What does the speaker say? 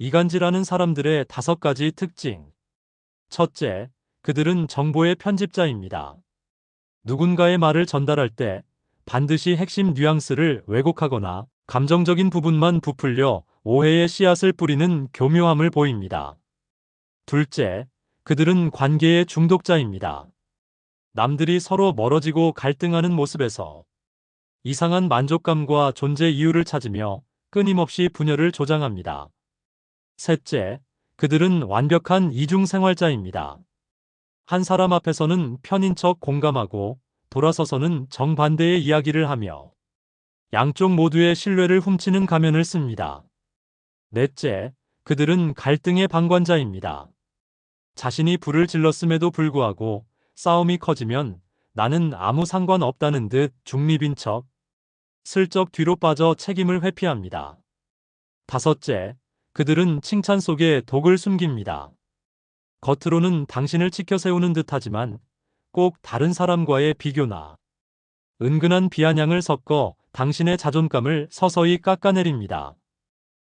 이간질하는 사람들의 다섯 가지 특징. 첫째, 그들은 정보의 편집자입니다. 누군가의 말을 전달할 때 반드시 핵심 뉘앙스를 왜곡하거나 감정적인 부분만 부풀려 오해의 씨앗을 뿌리는 교묘함을 보입니다. 둘째, 그들은 관계의 중독자입니다. 남들이 서로 멀어지고 갈등하는 모습에서 이상한 만족감과 존재 이유를 찾으며 끊임없이 분열을 조장합니다. 셋째, 그들은 완벽한 이중생활자입니다. 한 사람 앞에서는 편인 척 공감하고 돌아서서는 정반대의 이야기를 하며 양쪽 모두의 신뢰를 훔치는 가면을 씁니다. 넷째, 그들은 갈등의 방관자입니다. 자신이 불을 질렀음에도 불구하고 싸움이 커지면 나는 아무 상관 없다는 듯 중립인 척 슬쩍 뒤로 빠져 책임을 회피합니다. 다섯째, 그들은 칭찬 속에 독을 숨깁니다. 겉으로는 당신을 치켜 세우는 듯 하지만 꼭 다른 사람과의 비교나 은근한 비아냥을 섞어 당신의 자존감을 서서히 깎아내립니다.